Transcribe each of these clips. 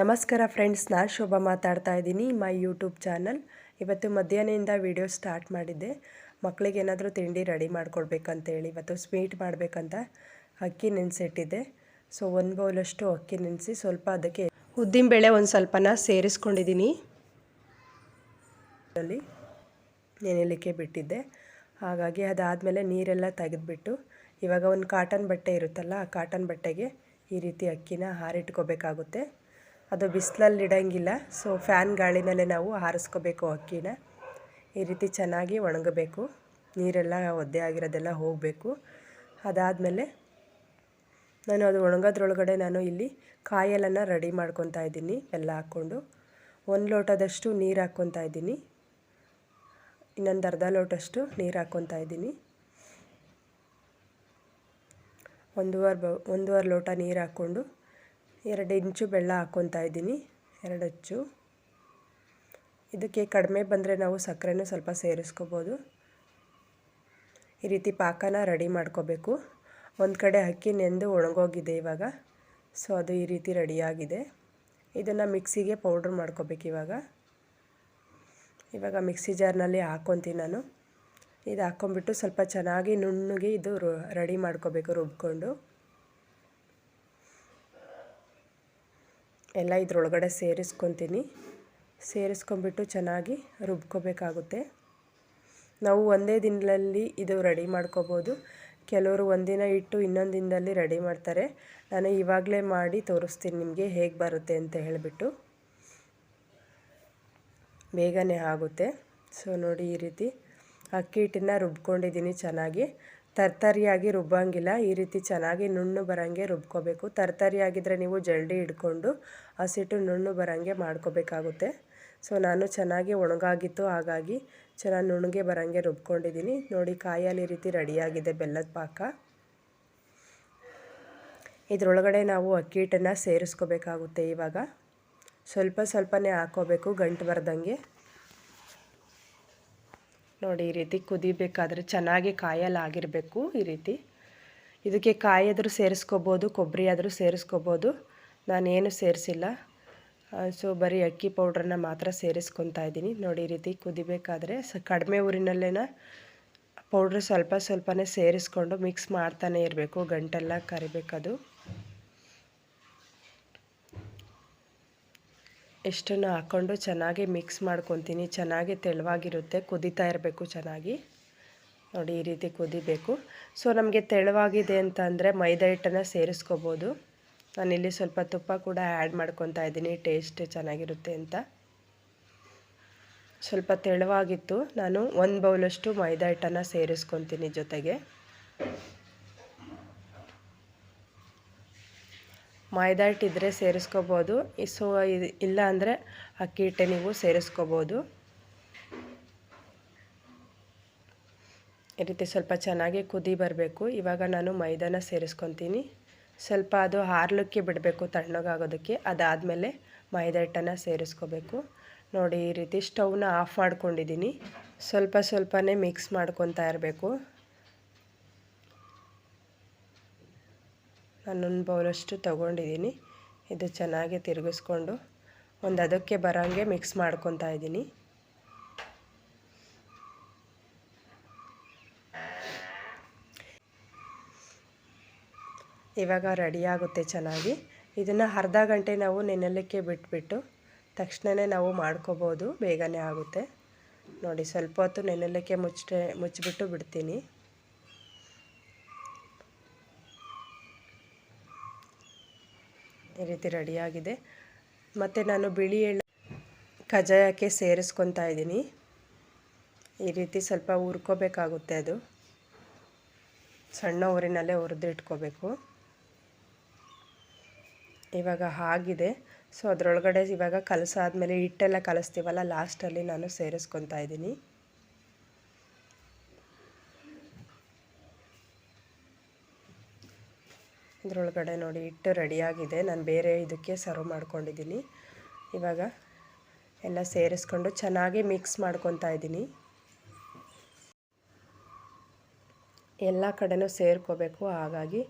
ನಮಸ್ಕಾರ ಫ್ರೆಂಡ್ಸ್ ನಾನು ಶೋಭಾ ಮಾತಾಡ್ತಾ ಇದ್ದೀನಿ ಮೈ ಯೂಟ್ಯೂಬ್ ಚಾನಲ್ ಇವತ್ತು ಮಧ್ಯಾಹ್ನದಿಂದ ವಿಡಿಯೋ ಸ್ಟಾರ್ಟ್ ಮಾಡಿದ್ದೆ. ಮಕ್ಕಳಿಗೆ ಏನಾದರೂ ತಿಂಡಿ ರೆಡಿ ಮಾಡ್ಕೊಡ್ಬೇಕಂತೇಳಿ, ಇವತ್ತು ಸ್ವೀಟ್ ಮಾಡಬೇಕಂತ ಅಕ್ಕಿ ನೆನೆಸಿಟ್ಟಿದ್ದೆ. ಸೊ ಒಂದು ಬೌಲಷ್ಟು ಅಕ್ಕಿ ನೆನೆಸಿ ಸ್ವಲ್ಪ ಅದಕ್ಕೆ ಉದ್ದಿನಬೇಳೆ ಒಂದು ಸ್ವಲ್ಪನ ಸೇರಿಸ್ಕೊಂಡಿದ್ದೀನಿ. ಅಲ್ಲಿ ನೆನೆಯಲಿಕ್ಕೆ ಬಿಟ್ಟಿದ್ದೆ. ಹಾಗಾಗಿ ಅದಾದಮೇಲೆ ನೀರೆಲ್ಲ ತೆಗೆದುಬಿಟ್ಟು, ಇವಾಗ ಒಂದು ಕಾಟನ್ ಬಟ್ಟೆ ಇರುತ್ತಲ್ಲ, ಆ ಕಾಟನ್ ಬಟ್ಟೆಗೆ ಈ ರೀತಿ ಅಕ್ಕಿನ ಹಾರಿಟ್ಕೋಬೇಕಾಗುತ್ತೆ. ಅದು ಬಿಸಿಲಲ್ಲಿ ಇಡೋಂಗಿಲ್ಲ ಸೊ ಫ್ಯಾನ್ ಗಾಳಿನಲ್ಲೇ ನಾವು ಆರಿಸ್ಕೋಬೇಕು ಅಕ್ಕಿನ. ಈ ರೀತಿ ಚೆನ್ನಾಗಿ ಒಣಗಬೇಕು. ನೀರೆಲ್ಲ ಒದ್ದೆ ಆಗಿರೋದೆಲ್ಲ ಹೋಗಬೇಕು. ಅದಾದಮೇಲೆ ನಾನು ಅದು ಒಣಗೋದ್ರೊಳಗಡೆ ನಾನು ಇಲ್ಲಿ ಕಾಯಲನ್ನು ರೆಡಿ ಮಾಡ್ಕೊತಾ ಇದ್ದೀನಿ, ಎಲ್ಲ ಹಾಕ್ಕೊಂಡು. ಒಂದು ಲೋಟದಷ್ಟು ನೀರು ಹಾಕ್ಕೊತಾ ಇದ್ದೀನಿ. ಇನ್ನೊಂದು ಅರ್ಧ ಲೋಟಷ್ಟು ನೀರು ಹಾಕ್ಕೊತಾ ಇದ್ದೀನಿ. ಒಂದೂವರೆ ಬ, ಒಂದೂವರೆ ಲೋಟ ನೀರು ಹಾಕ್ಕೊಂಡು ಎರಡು ಇಂಚು ಬೆಲ್ಲ ಹಾಕ್ಕೊತಾ ಇದ್ದೀನಿ, ಎರಡು ಅಚ್ಚು. ಇದಕ್ಕೆ ಕಡಿಮೆ ಬಂದರೆ ನಾವು ಸಕ್ಕರೆನೂ ಸ್ವಲ್ಪ ಸೇರಿಸ್ಕೋಬೋದು. ಈ ರೀತಿ ಪಾಕನ ರೆಡಿ ಮಾಡ್ಕೋಬೇಕು. ಒಂದು ಕಡೆ ಅಕ್ಕಿ ನೆಂದು ಒಣಗೋಗಿದೆ ಇವಾಗ, ಸೊ ಅದು ಈ ರೀತಿ ರೆಡಿಯಾಗಿದೆ. ಇದನ್ನು ಮಿಕ್ಸಿಗೆ ಪೌಡ್ರ್ ಮಾಡ್ಕೋಬೇಕು ಇವಾಗ. ಇವಾಗ ಮಿಕ್ಸಿ ಜಾರ್ನಲ್ಲಿ ಹಾಕ್ಕೊತೀನಿ ನಾನು. ಇದು ಹಾಕ್ಕೊಂಬಿಟ್ಟು ಸ್ವಲ್ಪ ಚೆನ್ನಾಗಿ ನುಣ್ಣಗೆ ಇದು ರೆಡಿ ಮಾಡ್ಕೋಬೇಕು ರುಬ್ಕೊಂಡು. ಎಲ್ಲ ಇದರೊಳಗಡೆ ಸೇರಿಸ್ಕೊತೀನಿ. ಸೇರಿಸ್ಕೊಂಬಿಟ್ಟು ಚೆನ್ನಾಗಿ ರುಬ್ಕೋಬೇಕಾಗುತ್ತೆ. ನಾವು ಒಂದೇ ದಿನದಲ್ಲಿ ಇದು ರೆಡಿ ಮಾಡ್ಕೋಬೋದು. ಕೆಲವರು ಒಂದಿನ ಇಟ್ಟು ಇನ್ನೊಂದು ದಿನದಲ್ಲಿ ರೆಡಿ ಮಾಡ್ತಾರೆ. ನಾನು ಇವಾಗಲೇ ಮಾಡಿ ತೋರಿಸ್ತೀನಿ ನಿಮಗೆ ಹೇಗೆ ಬರುತ್ತೆ ಅಂತ ಹೇಳಿಬಿಟ್ಟು. ಬೇಗನೆ ಆಗುತ್ತೆ. ಸೊ ನೋಡಿ ಈ ರೀತಿ ಅಕ್ಕಿ ಹಿಟ್ಟನ್ನ ರುಬ್ಕೊಂಡಿದ್ದೀನಿ ಚೆನ್ನಾಗಿ. ತರ್ತರಿಯಾಗಿ ರುಬ್ಬಂಗಿಲ್ಲ. ಈ ರೀತಿ ಚೆನ್ನಾಗಿ ನುಣ್ಣು ಬರೋಂಗೆ ರುಬ್ಕೋಬೇಕು. ತರ್ತರಿಯಾಗಿದ್ದರೆ ನೀವು ಜಲ್ಡಿ ಹಿಡ್ಕೊಂಡು ಹಸಿಟ್ಟು ನುಣ್ಣು ಬರೋಂಗೆ ಮಾಡ್ಕೋಬೇಕಾಗುತ್ತೆ. ಸೊ, ನಾನು ಚೆನ್ನಾಗಿ ಒಣಗಾಗಿತ್ತು. ಹಾಗಾಗಿ ಚೆನ್ನಾಗಿ ನುಣ್ಣಗೆ ಬರೋಂಗೆ ರುಬ್ಕೊಂಡಿದ್ದೀನಿ. ನೋಡಿ, ಕಾಯಲ್ಲಿ ಈ ರೀತಿ ರೆಡಿಯಾಗಿದೆ ಬೆಲ್ಲದ ಪಾಕ. ಇದರೊಳಗಡೆ ನಾವು ಅಕ್ಕಿ ಹಿಟ್ಟನ್ನು ಸೇರಿಸ್ಕೋಬೇಕಾಗುತ್ತೆ ಇವಾಗ. ಸ್ವಲ್ಪ ಸ್ವಲ್ಪನೇ ಹಾಕೋಬೇಕು ಗಂಟು ಬರ್ದಂಗೆ. ನೋಡಿ, ಈ ರೀತಿ ಕುದಿಬೇಕಾದ್ರೆ ಚೆನ್ನಾಗಿ ಕಾಯಲಾಗಿರಬೇಕು ಈ ರೀತಿ. ಇದಕ್ಕೆ ಕಾಯಾದರೂ ಸೇರಿಸ್ಕೋಬೋದು, ಕೊಬ್ಬರಿ ಆದರೂ ಸೇರಿಸ್ಕೋಬೋದು. ನಾನೇನು ಸೇರಿಸಿಲ್ಲ. ಸೊ ಬರೀ ಅಕ್ಕಿ ಪೌಡ್ರನ್ನ ಮಾತ್ರ ಸೇರಿಸ್ಕೊತಾ ಇದ್ದೀನಿ. ನೋಡಿ, ಈ ರೀತಿ ಕುದಿಬೇಕಾದ್ರೆ ಸ, ಕಡಿಮೆ ಊರಿನಲ್ಲೇನ ಪೌಡ್ರ್ ಸ್ವಲ್ಪ ಸ್ವಲ್ಪನೇ ಸೇರಿಸ್ಕೊಂಡು ಮಿಕ್ಸ್ ಮಾಡ್ತಾನೆ ಇರಬೇಕು, ಗಂಟೆಲ್ಲ ಕರಿಬೇಕದು. ಎಷ್ಟನ್ನು ಹಾಕ್ಕೊಂಡು ಚೆನ್ನಾಗಿ ಮಿಕ್ಸ್ ಮಾಡ್ಕೊತೀನಿ, ಚೆನ್ನಾಗಿ ತೆಳುವಾಗಿರುತ್ತೆ, ಕುದೀತಾ ಇರಬೇಕು ಚೆನ್ನಾಗಿ. ನೋಡಿ, ಈ ರೀತಿ ಕುದಿಬೇಕು. ಸೊ ನಮಗೆ ತೆಳುವಾಗಿದೆ ಅಂತ ಅಂದರೆ ಮೈದಾ ಹಿಟ್ಟನ್ನು ಸೇರಿಸ್ಕೋಬೋದು. ನಾನಿಲ್ಲಿ ಸ್ವಲ್ಪ ತುಪ್ಪ ಕೂಡ ಆ್ಯಡ್ ಮಾಡ್ಕೊತಾ ಇದ್ದೀನಿ ಟೇಸ್ಟ್ ಚೆನ್ನಾಗಿರುತ್ತೆ ಅಂತ. ಸ್ವಲ್ಪ ತೆಳುವಾಗಿತ್ತು. ನಾನು ಒಂದು ಬೌಲಷ್ಟು ಮೈದಾ ಹಿಟ್ಟನ್ನು ಸೇರಿಸ್ಕೊತೀನಿ ಜೊತೆಗೆ. ಮೈದಾ ಹಿಟ್ಟಿದ್ರೆ ಸೇರಿಸ್ಕೋಬೋದು. ಸೊ ಇಲ್ಲ ಅಂದರೆ ಅಕ್ಕಿ ಹಿಟ್ಟೆ ನೀವು ಸೇರಿಸ್ಕೋಬೋದು. ಈ ರೀತಿ ಸ್ವಲ್ಪ ಚೆನ್ನಾಗಿ ಕುದಿ ಬರಬೇಕು. ಇವಾಗ ನಾನು ಮೈದಾನ ಸೇರಿಸ್ಕೊತೀನಿ. ಸ್ವಲ್ಪ ಅದು ಹಾರ್ಲಿಕ್ಕೆ ಬಿಡಬೇಕು ತಣ್ಣಗಾಗೋದಕ್ಕೆ. ಅದಾದಮೇಲೆ ಮೈದಾ ಹಿಟ್ಟನ್ನು ಸೇರಿಸ್ಕೋಬೇಕು. ನೋಡಿ, ಈ ರೀತಿ ಸ್ಟವ್ನ ಆಫ್ ಮಾಡ್ಕೊಂಡಿದ್ದೀನಿ. ಸ್ವಲ್ಪ ಸ್ವಲ್ಪನೇ ಮಿಕ್ಸ್ ಮಾಡ್ಕೊತಾ ಇರಬೇಕು. ನಾನೊಂದು ಬೌಲಷ್ಟು ತೊಗೊಂಡಿದ್ದೀನಿ. ಇದು ಚೆನ್ನಾಗಿ ತಿರುಗಿಸ್ಕೊಂಡು ಒಂದು ಅದಕ್ಕೆ ಬರೋಂಗೆ ಮಿಕ್ಸ್ ಮಾಡ್ಕೊತಾ ಇದ್ದೀನಿ. ಇವಾಗ ರೆಡಿಯಾಗುತ್ತೆ ಚೆನ್ನಾಗಿ. ಇದನ್ನು ಅರ್ಧ ಗಂಟೆ ನಾವು ನೆನೆಯಲಿಕ್ಕೆ ಬಿಟ್ಬಿಟ್ಟು ತಕ್ಷಣವೇ ನಾವು ಮಾಡ್ಕೋಬೋದು, ಬೇಗನೆ ಆಗುತ್ತೆ. ನೋಡಿ, ಸ್ವಲ್ಪ ಹೊತ್ತು ನೆನೆಯಲಿಕ್ಕೆ ಮುಚ್ಚೆ ಮುಚ್ಚಿಬಿಟ್ಟು ಬಿಡ್ತೀನಿ. ಈ ರೀತಿ ರೆಡಿಯಾಗಿದೆ. ಮತ್ತು ನಾನು ಬಿಳಿ ಎಳ್ಳು ಕಜಾಯಕ್ಕೆ ಸೇರಿಸ್ಕೊತಾ ಇದ್ದೀನಿ. ಈ ರೀತಿ ಸ್ವಲ್ಪ ಹುರ್ಕೋಬೇಕಾಗುತ್ತೆ ಅದು. ಸಣ್ಣ ಊರಿನಲ್ಲೇ ಹುರಿದು ಇಟ್ಕೋಬೇಕು. ಇವಾಗ ಆಗಿದೆ. ಸೊ ಅದರೊಳಗಡೆ ಇವಾಗ ಕಲಸಾದ್ಮೇಲೆ ಹಿಟ್ಟೆಲ್ಲ ಕಲಿಸ್ತೀವಲ್ಲ, ಲಾಸ್ಟಲ್ಲಿ ನಾನು ಸೇರಿಸ್ಕೊತಾ ಇದ್ದೀನಿ. ಇದರೊಳಗಡೆ ನೋಡಿ ಹಿಟ್ಟು ರೆಡಿಯಾಗಿದೆ. ನಾನು ಬೇರೆ ಇದಕ್ಕೆ ಸರ್ವ್ ಮಾಡ್ಕೊಂಡಿದ್ದೀನಿ. ಇವಾಗ ಎಲ್ಲ ಸೇರಿಸ್ಕೊಂಡು ಚೆನ್ನಾಗಿ ಮಿಕ್ಸ್ ಮಾಡ್ಕೊತಾ ಇದ್ದೀನಿ. ಎಲ್ಲ ಕಡೆನೂ ಸೇರ್ಕೋಬೇಕು. ಹಾಗಾಗಿ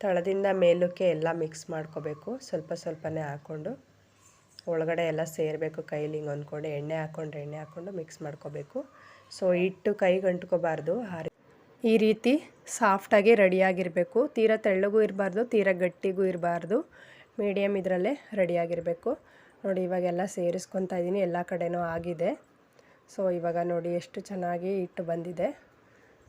ತಳದಿಂದ ಮೇಲಕ್ಕೆ ಎಲ್ಲ ಮಿಕ್ಸ್ ಮಾಡ್ಕೋಬೇಕು. ಸ್ವಲ್ಪ ಸ್ವಲ್ಪನೇ ಹಾಕ್ಕೊಂಡು ಒಳಗಡೆ ಎಲ್ಲ ಸೇರಬೇಕು. ಕೈಲಿ ಹಿಂಗೆ ಅಂದ್ಕೊಂಡು ಎಣ್ಣೆ ಹಾಕ್ಕೊಂಡು ಎಣ್ಣೆ ಹಾಕ್ಕೊಂಡು ಮಿಕ್ಸ್ ಮಾಡ್ಕೋಬೇಕು. ಸೊ ಹಿಟ್ಟು ಕೈಗೆ ಅಂಟ್ಕೋಬಾರ್ದು ಆ ಈ ರೀತಿ ಸಾಫ್ಟಾಗಿ ರೆಡಿಯಾಗಿರಬೇಕು. ತೀರ ತೆಳ್ಳಗೂ ಇರಬಾರ್ದು, ತೀರ ಗಟ್ಟಿಗೂ ಇರಬಾರ್ದು. ಮೀಡಿಯಮ್ ಇದರಲ್ಲೇ ರೆಡಿಯಾಗಿರಬೇಕು. ನೋಡಿ, ಇವಾಗೆಲ್ಲ ಸೇರಿಸ್ಕೊತಾ ಇದ್ದೀನಿ. ಎಲ್ಲ ಕಡೆಯೂ ಆಗಿದೆ. ಸೊ, ಇವಾಗ ನೋಡಿ ಎಷ್ಟು ಚೆನ್ನಾಗಿ ಇಟ್ಟು ಬಂದಿದೆ.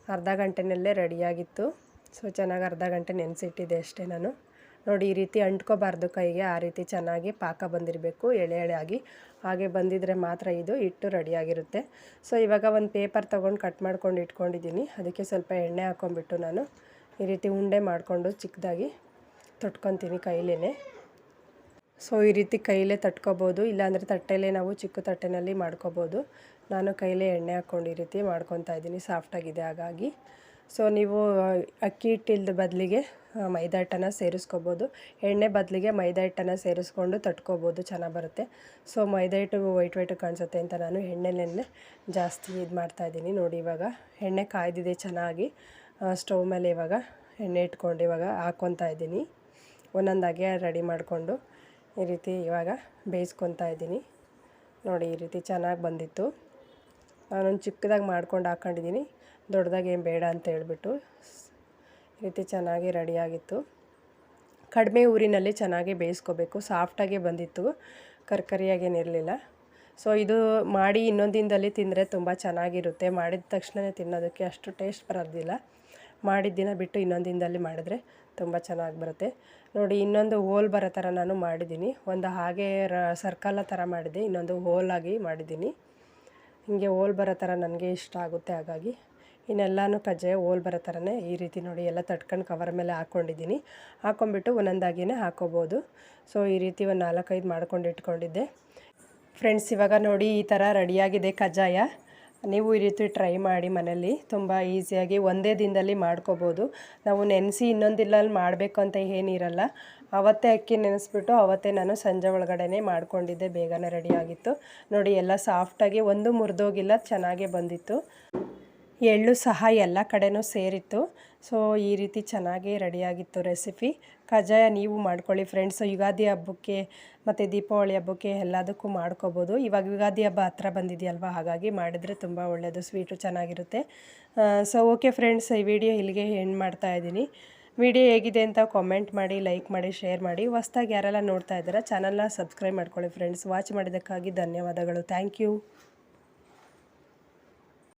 ಅರ್ಧ ಗಂಟೆನಲ್ಲೇ ರೆಡಿಯಾಗಿತ್ತು. ಸೊ, ಚೆನ್ನಾಗಿ ಅರ್ಧ ಗಂಟೆ ನೆನೆಸಿಟ್ಟಿದ್ದೆ ಅಷ್ಟೇ ನಾನು. ನೋಡಿ, ಈ ರೀತಿ ಅಂಟ್ಕೋಬಾರ್ದು ಕೈಗೆ, ಆ ರೀತಿ ಚೆನ್ನಾಗಿ ಪಾಕ ಬಂದಿರಬೇಕು, ಎಳೆ ಎಳೆಯಾಗಿ. ಹಾಗೆ ಬಂದಿದ್ರೆ ಮಾತ್ರ ಇದು ಹಿಟ್ಟು ರೆಡಿಯಾಗಿರುತ್ತೆ. ಸೊ, ಇವಾಗ ಒಂದು ಪೇಪರ್ ತೊಗೊಂಡು ಕಟ್ ಮಾಡ್ಕೊಂಡು ಇಟ್ಕೊಂಡಿದ್ದೀನಿ. ಅದಕ್ಕೆ ಸ್ವಲ್ಪ ಎಣ್ಣೆ ಹಾಕ್ಕೊಂಬಿಟ್ಟು ನಾನು ಈ ರೀತಿ ಉಂಡೆ ಮಾಡಿಕೊಂಡು ಚಿಕ್ಕದಾಗಿ ತೊಟ್ಕೊತೀನಿ ಕೈಲೇ ಸೊ, ಈ ರೀತಿ ಕೈಲೇ ತಟ್ಕೋಬೋದು. ಇಲ್ಲಾಂದರೆ ತಟ್ಟೆಲೇ ನಾವು ಚಿಕ್ಕ ತಟ್ಟೆನಲ್ಲಿ ಮಾಡ್ಕೋಬೋದು. ನಾನು ಕೈಲೇ ಎಣ್ಣೆ ಹಾಕ್ಕೊಂಡು ಈ ರೀತಿ ಮಾಡ್ಕೊತಾ ಇದ್ದೀನಿ. ಸಾಫ್ಟಾಗಿದೆ ಹಾಗಾಗಿ. ಸೊ ನೀವು ಅಕ್ಕಿ ಹಿಟ್ಟಿಲ್ದ ಬದಲಿಗೆ ಮೈದಾ ಹಿಟ್ಟನ್ನು ಸೇರಿಸ್ಕೋಬೋದು. ಎಣ್ಣೆ ಬದಲಿಗೆ ಮೈದಾ ಹಿಟ್ಟನ್ನು ಸೇರಿಸ್ಕೊಂಡು ತಟ್ಕೋಬೋದು, ಚೆನ್ನಾಗಿ ಬರುತ್ತೆ. ಸೊ ಮೈದಾ ಹಿಟ್ಟು ವೈಟ್ ವೈಟ್ ಕಾಣಿಸುತ್ತೆ ಅಂತ ನಾನು ಎಣ್ಣೆನೇ ಜಾಸ್ತಿ ಇದು ಮಾಡ್ತಾಯಿದ್ದೀನಿ ನೋಡಿ ಇವಾಗ ಎಣ್ಣೆ ಕಾಯ್ದಿದೆ ಚೆನ್ನಾಗಿ. ಸ್ಟವ್ ಮೇಲೆ ಇವಾಗ ಎಣ್ಣೆ ಇಟ್ಕೊಂಡು ಇವಾಗ ಹಾಕ್ಕೊತಾ ಇದ್ದೀನಿ. ಒಂದೊಂದಾಗೆ ರೆಡಿ ಮಾಡಿಕೊಂಡು ಈ ರೀತಿ ಇವಾಗ ಬೇಯಿಸ್ಕೊತಾ ಇದ್ದೀನಿ. ನೋಡಿ ಈ ರೀತಿ ಚೆನ್ನಾಗಿ ಬಂದಿತ್ತು. ನಾನೊಂದು ಚಿಕ್ಕದಾಗಿ ಮಾಡ್ಕೊಂಡು ಹಾಕ್ಕೊಂಡಿದ್ದೀನಿ ದೊಡ್ಡದಾಗಿ ಏನು ಬೇಡ ಅಂತ ಹೇಳ್ಬಿಟ್ಟು ಈ ರೀತಿ ಚೆನ್ನಾಗಿ ರೆಡಿಯಾಗಿತ್ತು ಕಡಿಮೆ ಊರಿನಲ್ಲಿ ಚೆನ್ನಾಗಿ ಬೇಯಿಸ್ಕೋಬೇಕು. ಸಾಫ್ಟಾಗೇ ಬಂದಿತ್ತು. ಕರ್ಕರಿಯಾಗೇನಿರಲಿಲ್ಲ ಸೊ ಇದು ಮಾಡಿ ಇನ್ನೊಂದಿನದಲ್ಲಿ ತಿಂದರೆ ತುಂಬ ಚೆನ್ನಾಗಿರುತ್ತೆ. ಮಾಡಿದ ತಕ್ಷಣವೇ ತಿನ್ನೋದಕ್ಕೆ ಅಷ್ಟು ಟೇಸ್ಟ್ ಬರೋದಿಲ್ಲ. ಮಾಡಿದ ದಿನ ಬಿಟ್ಟು ಇನ್ನೊಂದು ದಿನದಲ್ಲಿ ಮಾಡಿದ್ರೆ ತುಂಬ ಚೆನ್ನಾಗಿ ಬರುತ್ತೆ. ನೋಡಿ, ಇನ್ನೊಂದು ಹೋಲ್ ಬರೋ ಥರ ನಾನು ಮಾಡಿದ್ದೀನಿ. ಒಂದು ಹಾಗೆ ರ ಸರ್ಕಲ ಥರ ಮಾಡಿದೆ. ಇನ್ನೊಂದು ಹೋಲಾಗಿ ಮಾಡಿದ್ದೀನಿ. ಹೀಗೆ ಹೋಲ್ ಬರೋ ಥರ ನನಗೆ ಇಷ್ಟ ಆಗುತ್ತೆ ಹಾಗಾಗಿ. ಇನ್ನೆಲ್ಲನೂ ಕಜ್ಜಾಯ ಓಲ್ ಬರೋ ಥರನೇ ಈ ರೀತಿ ನೋಡಿ ಎಲ್ಲ ತಟ್ಕೊಂಡು ಕವರ್ ಮೇಲೆ ಹಾಕ್ಕೊಂಡಿದ್ದೀನಿ. ಹಾಕ್ಕೊಂಬಿಟ್ಟು ಒಂದೊಂದಾಗಿಯೇ ಹಾಕೋಬೋದು. ಸೊ ಈ ರೀತಿ ಒಂದು ನಾಲ್ಕೈದು ಮಾಡ್ಕೊಂಡು ಇಟ್ಕೊಂಡಿದ್ದೆ. ಫ್ರೆಂಡ್ಸ್ ಇವಾಗ ನೋಡಿ ಈ ಥರ ರೆಡಿಯಾಗಿದೆ ಕಜ್ಜಾಯ. ನೀವು ಈ ರೀತಿ ಟ್ರೈ ಮಾಡಿ ಮನೇಲಿ ತುಂಬ ಈಸಿಯಾಗಿ ಒಂದೇ ದಿನದಲ್ಲಿ ಮಾಡ್ಕೋಬೋದು. ನಾವು ನೆನೆಸಿ ಇನ್ನೊಂದು ಮಾಡಬೇಕು ಅಂತ ಏನಿರಲ್ಲ. ಅವತ್ತೇ ಅಕ್ಕಿ ನೆನೆಸ್ಬಿಟ್ಟು ಅವತ್ತೇ ನಾನು ಸಂಜೆ ಒಳಗಡೆನೇ ಮಾಡ್ಕೊಂಡಿದ್ದೆ. ಬೇಗನೆ ರೆಡಿಯಾಗಿತ್ತು ನೋಡಿ, ಎಲ್ಲ ಸಾಫ್ಟಾಗಿ ಒಂದು ಮುರಿದೋಗಿಲ್ಲ, ಚೆನ್ನಾಗೇ ಬಂದಿತ್ತು. ಎಳ್ಳು ಸಹ ಎಲ್ಲ ಕಡೆನೂ ಸೇರಿತ್ತು. ಸೊ ಈ ರೀತಿ ಚೆನ್ನಾಗಿ ರೆಡಿಯಾಗಿತ್ತು ರೆಸಿಪಿ ಕಜ್ಜಾಯ ನೀವು ಮಾಡ್ಕೊಳ್ಳಿ ಫ್ರೆಂಡ್ಸ್ ಯುಗಾದಿ ಹಬ್ಬಕ್ಕೆ ಮತ್ತು ದೀಪಾವಳಿ ಹಬ್ಬಕ್ಕೆ ಎಲ್ಲದಕ್ಕೂ ಮಾಡ್ಕೋಬೋದು. ಇವಾಗ ಯುಗಾದಿ ಹಬ್ಬ ಹತ್ರ ಬಂದಿದೆಯಲ್ವ? ಹಾಗಾಗಿ ಮಾಡಿದರೆ ತುಂಬ ಒಳ್ಳೆಯದು ಸ್ವೀಟು ಚೆನ್ನಾಗಿರುತ್ತೆ. ಸೊ ಓಕೆ ಫ್ರೆಂಡ್ಸ್ ಈ ವಿಡಿಯೋ ಇಲ್ಲಿಗೆ ಎಂಡ್ ಮಾಡ್ತಾ ಇದ್ದೀನಿ. ವಿಡಿಯೋ ಹೇಗಿದೆ ಅಂತ ಕಾಮೆಂಟ್ ಮಾಡಿ ಲೈಕ್ ಮಾಡಿ ಶೇರ್ ಮಾಡಿ. ಹೊಸ್ದಾಗಿ ಯಾರೆಲ್ಲ ನೋಡ್ತಾ ಇದ್ದೀರಾ ಚಾನಲ್ನ ಸಬ್ಸ್ಕ್ರೈಬ್ ಮಾಡ್ಕೊಳ್ಳಿ ಫ್ರೆಂಡ್ಸ್ ವಾಚ್ ಮಾಡಿದ್ದಕ್ಕಾಗಿ ಧನ್ಯವಾದಗಳು. Thank you